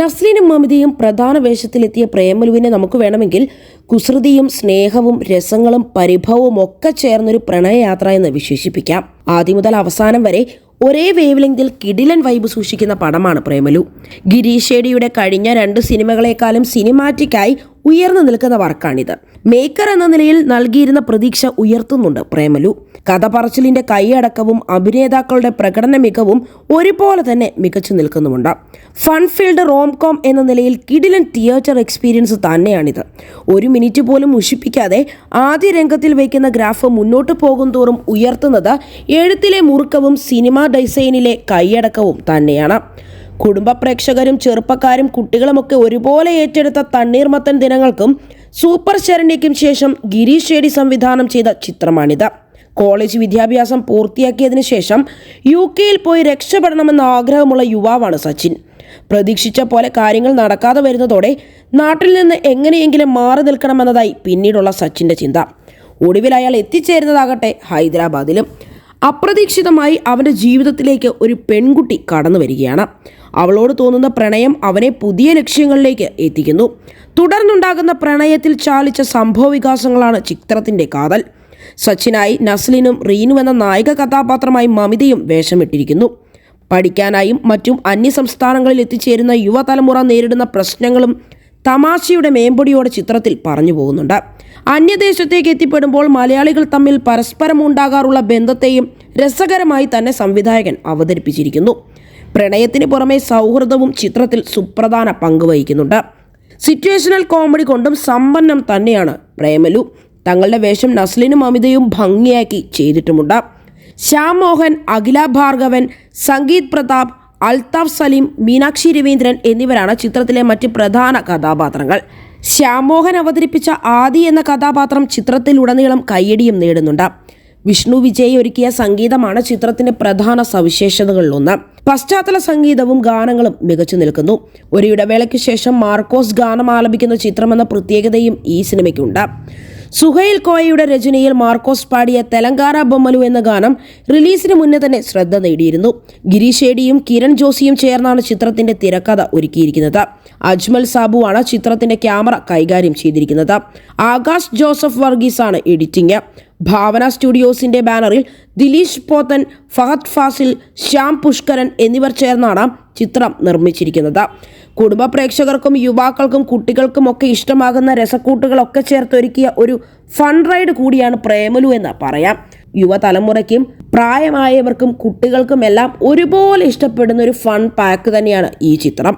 നസ്ലിനും മമിതയും പ്രധാന വേഷത്തിലെത്തിയ പ്രേമലുവിനെ നമുക്ക് വേണമെങ്കിൽ കുസൃതിയും സ്നേഹവും രസങ്ങളും പരിഭവവും ഒക്കെ ചേർന്നൊരു പ്രണയയാത്ര എന്ന് വിശേഷിപ്പിക്കാം. ആദ്യം മുതൽ അവസാനം വരെ ഒരേ വേവ് ലെങ്തിൽ കിടിലൻ വൈബ് സൂക്ഷിക്കുന്ന പടമാണ് പ്രേമലു. ഗിരീഷേടിയുടെ കഴിഞ്ഞ രണ്ട് സിനിമകളെക്കാളും സിനിമാറ്റിക്കായി ഉയർന്നു നിൽക്കുന്ന വർക്കാണിത്. മേക്കർ എന്ന നിലയിൽ നൽകിയിരുന്ന പ്രതീക്ഷ ഉയർത്തുന്നുണ്ട് പ്രേമലു. കഥ പറച്ചിലിന്റെ കൈയടക്കവും അഭിനേതാക്കളുടെ പ്രകടന മികവും ഒരുപോലെ തന്നെ മികച്ചു നിൽക്കുന്നുമുണ്ട്. ഫൺഫീൽഡ് റോംകോം എന്ന നിലയിൽ കിടിലൻ തിയേറ്റർ എക്സ്പീരിയൻസ് തന്നെയാണിത്. ഒരു മിനിറ്റ് പോലും മുഷിപ്പിക്കാതെ ആദ്യ രംഗത്തിൽ വയ്ക്കുന്ന ഗ്രാഫ് മുന്നോട്ട് പോകും തോറും ഉയർത്തുന്നത് എഴുത്തിലെ മുറുക്കവും സിനിമ ഡിസൈനിലെ കൈയടക്കവും തന്നെയാണ്. കുടുംബ പ്രേക്ഷകരും ചെറുപ്പക്കാരും കുട്ടികളുമൊക്കെ ഒരുപോലെ ഏറ്റെടുത്ത തണ്ണീർമത്തൻ ദിനങ്ങൾക്കും സൂപ്പർ ശരണ്യയ്ക്കും ശേഷം ഗിരീഷ് ഷേഡി സംവിധാനം ചെയ്ത ചിത്രമാണിത്. കോളേജ് വിദ്യാഭ്യാസം പൂർത്തിയാക്കിയതിനു ശേഷം യു കെയിൽ പോയി രക്ഷപ്പെടണമെന്ന ആഗ്രഹമുള്ള യുവാവാണ് സച്ചിൻ. പ്രതീക്ഷിച്ച പോലെ കാര്യങ്ങൾ നടക്കാതെ വരുന്നതോടെ നാട്ടിൽ നിന്ന് എങ്ങനെയെങ്കിലും മാറി നിൽക്കണമെന്നതായി പിന്നീടുള്ള സച്ചിന്റെ ചിന്ത. ഒടുവിൽ അയാൾ എത്തിച്ചേരുന്നതാകട്ടെ ഹൈദരാബാദിലും. അപ്രതീക്ഷിതമായി അവന്റെ ജീവിതത്തിലേക്ക് ഒരു പെൺകുട്ടി കടന്നു വരികയാണ്. അവളോട് തോന്നുന്ന പ്രണയം അവനെ പുതിയ ലക്ഷ്യങ്ങളിലേക്ക് എത്തിക്കുന്നു. തുടർന്നുണ്ടാകുന്ന പ്രണയത്തിൽ ചാലിച്ച സംഭവ വികാസങ്ങളാണ് ചിത്രത്തിന്റെ കാതൽ. സച്ചിനായി നസ്ലിനും റീനു എന്ന നായിക കഥാപാത്രമായി മമിതയും വേഷമിട്ടിരിക്കുന്നു. പഠിക്കാനായും മറ്റും അന്യസംസ്ഥാനങ്ങളിൽ എത്തിച്ചേരുന്ന യുവതലമുറ നേരിടുന്ന പ്രശ്നങ്ങളും തമാശയുടെ മേമ്പൊടിയോടെ ചിത്രത്തിൽ പറഞ്ഞു പോകുന്നുണ്ട്. അന്യദേശത്തേക്ക് എത്തിപ്പെടുമ്പോൾ മലയാളികൾ തമ്മിൽ പരസ്പരം ഉണ്ടാകാറുള്ള ബന്ധത്തെയും രസകരമായി തന്നെ സംവിധായകൻ അവതരിപ്പിച്ചിരിക്കുന്നു. പ്രണയത്തിന് പുറമെ സൗഹൃദവും ചിത്രത്തിൽ സുപ്രധാന പങ്ക് വഹിക്കുന്നുണ്ട്. സിറ്റുവേഷണൽ കോമഡി കൊണ്ടും സമ്പന്നം തന്നെയാണ് പ്രേമലു. തങ്ങളുടെ വേഷം നസ്ലിനും അമിതയും ഭംഗിയാക്കി ചെയ്തിട്ടുമുണ്ട്. ശ്യാം മോഹൻ അഖില ഭാർഗവൻ സംഗീത് പ്രതാപ് അൽതാഫ് സലീം മീനാക്ഷി രവീന്ദ്രൻ എന്നിവരാണ് ചിത്രത്തിലെ മറ്റ് പ്രധാന കഥാപാത്രങ്ങൾ. ശ്യാമോഹൻ അവതരിപ്പിച്ച ആദി എന്ന കഥാപാത്രം ചിത്രത്തിലുടനീളം കയ്യടിയും നേടുന്നുണ്ട്. വിഷ്ണു വിജയ് ഒരുക്കിയ സംഗീതമാണ് ചിത്രത്തിന്റെ പ്രധാന സവിശേഷതകളിലൊന്ന്. പശ്ചാത്തല സംഗീതവും ഗാനങ്ങളും മികച്ചു നിൽക്കുന്നു. ഒരു ഇടവേളയ്ക്ക് ശേഷം മാർക്കോസ് ഗാനം ആലപിക്കുന്ന ചിത്രമെന്ന പ്രത്യേകതയും ഈ സിനിമയ്ക്കുണ്ട്. സുഹൈൽ കോയയുടെ രചനയിൽ മാർക്കോസ് പാടിയ തെലങ്കാന ബൊമ്മലു എന്ന ഗാനം റിലീസിന് മുന്നേ തന്നെ ശ്രദ്ധ നേടിയിരുന്നു. ഗിരീഷ് ഏടിയും കിരൺ ജോസിയും ചേർന്നാണ് ചിത്രത്തിന്റെ തിരക്കഥ ഒരുക്കിയിരിക്കുന്നത്. അജ്മൽ സാബുവാണ് ചിത്രത്തിന്റെ ക്യാമറ കൈകാര്യം ചെയ്തിരിക്കുന്നത്. ആകാശ് ജോസഫ് വർഗീസാണ് എഡിറ്റിംഗ്. ഭാവന സ്റ്റുഡിയോസിന്റെ ബാനറിൽ ദിലീഷ് പോത്തൻ ഫഹദ് ഫാസിൽ ശ്യാം പുഷ്കരൻ എന്നിവർ ചേർന്നാണ് ചിത്രം നിർമ്മിച്ചിരിക്കുന്നത്. കുടുംബ പ്രേക്ഷകർക്കും യുവാക്കൾക്കും കുട്ടികൾക്കും ഒക്കെ ഇഷ്ടമാകുന്ന രസക്കൂട്ടുകളൊക്കെ ചേർത്തൊരുക്കിയ ഒരു ഫൺ റൈഡ് കൂടിയാണ് പ്രേമലു എന്ന് പറയാം. യുവതലമുറയ്ക്കും പ്രായമായവർക്കും കുട്ടികൾക്കും എല്ലാം ഒരുപോലെ ഇഷ്ടപ്പെടുന്ന ഒരു ഫൺ പാക്ക് തന്നെയാണ് ഈ ചിത്രം.